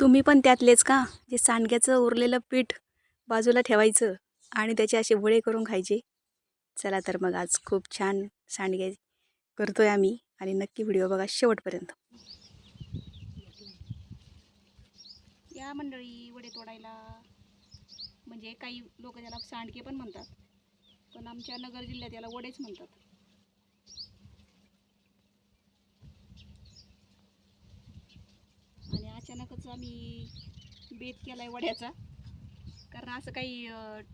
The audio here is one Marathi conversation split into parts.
तुम्ही पण त्यातलेच का? जे सांडग्याचं उरलेलं पीठ बाजूला ठेवायचं आणि त्याचे असे वडे करून खायचे? चला तर मग आज खूप छान सांडगे करतोय आम्ही आणि नक्की व्हिडिओ बघा शेवटपर्यंत. या मंडळी वडे तोडायला. म्हणजे काही लोक त्याला सांडगे पण म्हणतात. पण आमच्या नगर जिल्ह्यात याला वडेच म्हणतात. अचानकच आम्ही बेत केला आहे वड्याचा. कारण असं काही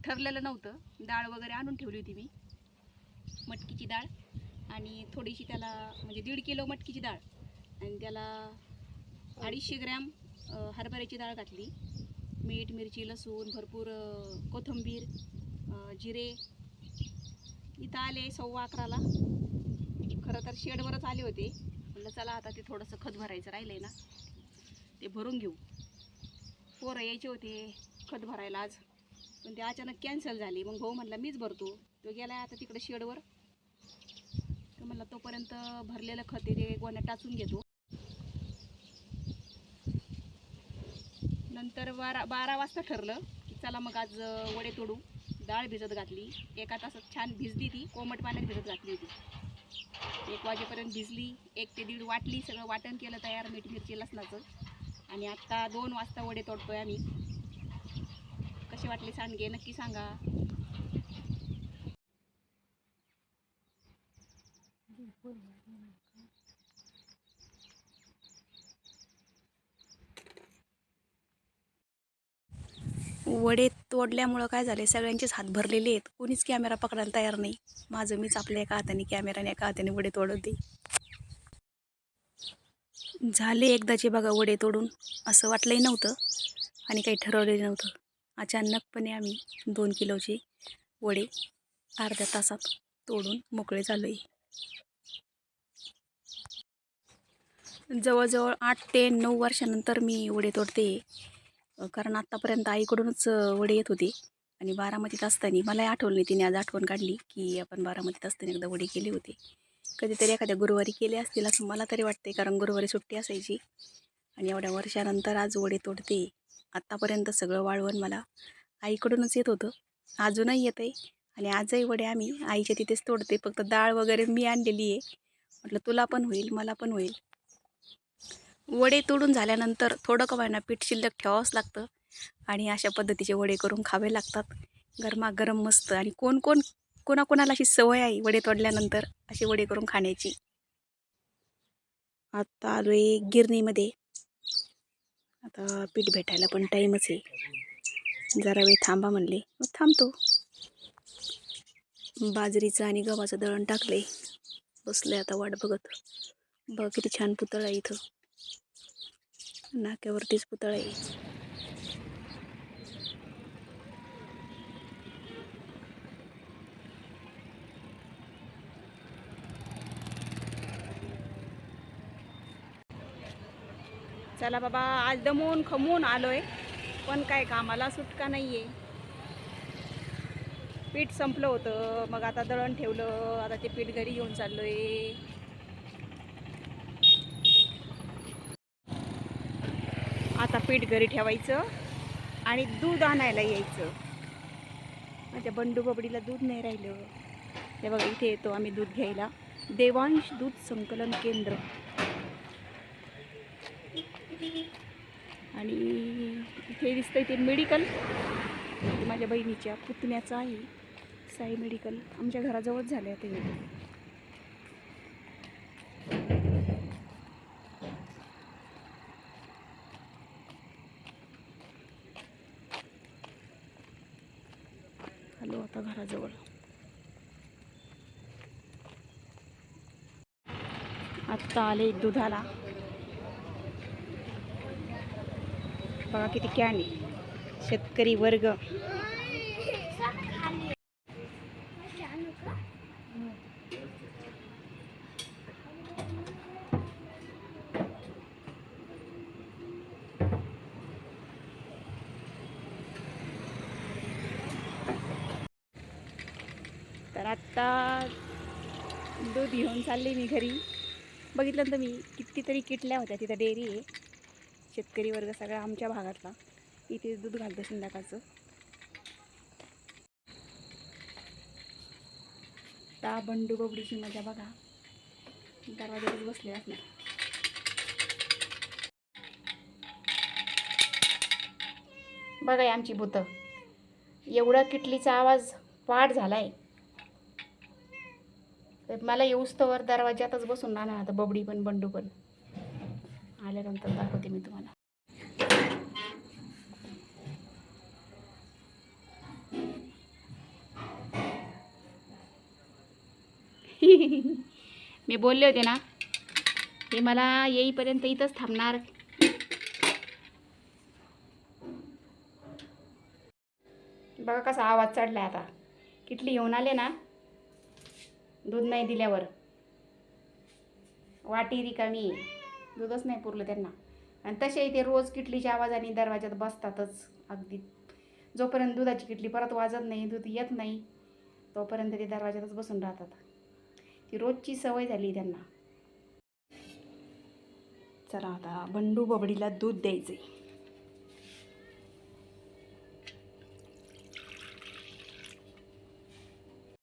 ठरलेलं नव्हतं. डाळ वगैरे आणून ठेवली होती मी. मटकीची डाळ. आणि थोडीशी त्याला म्हणजे दीड किलो मटकीची डाळ. आणि त्याला अडीचशे ग्रॅम हरभऱ्याची डाळ घातली. मीठ मिरची लसूण भरपूर कोथंबीर कोथिंबीर जिरे. इथं आले सव्वा अकराला. खरं तर शेडवरच आले होते. म्हणलं चला आता ते थोडंसं खत भरायचं राहिलं आहे ना. ते भरून घेऊ. पोरं यायचे होते खत भरायला आज. पण ते अचानक कॅन्सल झाली. मग भाऊ म्हणला मीच भरतो. तो गेला आता तिकडे शेडवर. तर म्हणला तोपर्यंत भरलेलं खत ते गोण्या टाचून घेतो. नंतर बारा बारा वाजता ठरलं की चला मग आज वडे तोडू. डाळ भिजत घातली. एका तासात छान भिजली ती. कोमट पाण्यात भिजत घातली होती. एक वाजेपर्यंत भिजली. एक ते दीड वाटली. सगळं वाटण केलं तयार मीठ मिरची लसणाचं. आणि आत्ता दोन वाजता वडे तोडतोय आम्ही. कसे वाटले सांडगे? नक्की सांगा. वडे तोडल्यामुळं काय झाले सगळ्यांचेच हात भरलेले आहेत. कोणीच कॅमेरा पकडायला तयार नाही. माझं मीच आपल्या एका हाताने कॅमेराने एका हाताने वडे तोडवते झाले एकदाचे बघा वडे तोडून. असं वाटलंही नव्हतं आणि काही ठरवलेलं नव्हतं. अचानकपणे आम्ही दोन किलोचे वडे अर्ध्या तासात तोडून मोकळे झालो आहे जवळजवळ आठ ते नऊ वर्षानंतर मी वडे तोडते. कारण आत्तापर्यंत आईकडूनच वडे येत होते आणि बारामतीत असताना मलाही आठवलं नाही तिने आज आठवण काढली की आपण बारामतीत असताना एकदा वडे केले होते. कधीतरी एखाद्या गुरुवारी केले असतील असं मला तरी वाटते कारण गुरुवारी सुट्टी असायची. आणि एवढ्या वर्षानंतर आज वडे तोडते. आत्तापर्यंत सगळं वाळवण मला आईकडूनच येत होतं. अजूनही येतं आहे आणि आजही वडे आम्ही आईच्या तिथेच तोडते. फक्त डाळ वगैरे मी आणलेली आहे. म्हटलं तुला पण होईल मला पण होईल. वडे तोडून झाल्यानंतर थोडं का पीठ शिल्लक ठेवावंच लागतं. आणि अशा पद्धतीचे वडे करून खावे लागतात. गरमागरम मस्त. आणि कोण कोण कोणाकोणाला अशी सवय आहे वडे तोडल्यानंतर असे वडे करून खाण्याची. आता आलो आहे गिरणीमध्ये. आता पीठ भेटायला पण टाईमच आहे. जरा वेळ थांबा म्हणले. मग थांबतो. बाजरीचं आणि गव्हाचं दळण टाकले बसले आता वाट बघत. बघ किती छान पुतळा आहे इथं. नाक्यावरतीच पुतळा आहे. चला बाबा आज दमून खमून आलोय पण काय कामाला सुटका नाहीये. पीठ संपलं होतं मग आता दळण ठेवलं आता ते पीठ घरी घेऊन चाललोय. आता पीठ घरी ठेवायचं आणि दूध आणायला यायचं. माझ्या बंडू बबडीला दूध नाही राहिलं. हे बघा इथे येतो आम्ही दूध घ्यायला. देवांश दूध संकलन केंद्र. आणि इथे आहे ते मेडिकल. माझ्या बहिणीच्या पुतण्याचं आहे. साई मेडिकल. आमच्या घराजवळच झाले आता हे. आलो आता घराजवळ. आत्ता आले दुधाला. बघा किती कॅन शेतकरी वर्ग. तर आत्ता दूध घेऊन चालले मी घरी. बघितलं तर मी कितीतरी किटल्या होत्या तिथं डेअरी आहे. शेतकरी वर्ग सगळा आमच्या भागातला. इथे दूध घालतो संध्याकाळचं. ता बंडू बबडीची मजा बघा. दरवाज्यातच बसले असणार. बघा आमची भूतं. एवढा किटलीचा आवाज वाढ झालाय. तर मला येऊस्तवर दरवाज्यातच बसून राहणार आता बबडी पण बंडू पण. आल्यानंतर दाखवते मी तुम्हाला. मी बोलले होते ना हे मला येईपर्यंत इथंच थांबणार. बघा कसा आवाज चढलाय आता. किटली येऊन आले ना दूध नाही दिल्यावर. वाटी रिकामी आहे. दूधच नाही पुरलं त्यांना. आणि तसे ते रोज किटलीच्या आवाजाने दरवाज्यात बसतातच. अगदी जोपर्यंत दुधाची किटली परत वाजत नाही दूध येत नाही तोपर्यंत ते दरवाज्यातच बसून राहतात. ती रोजची सवय झाली त्यांना. चला आता बंडू बबडीला दूध द्यायचे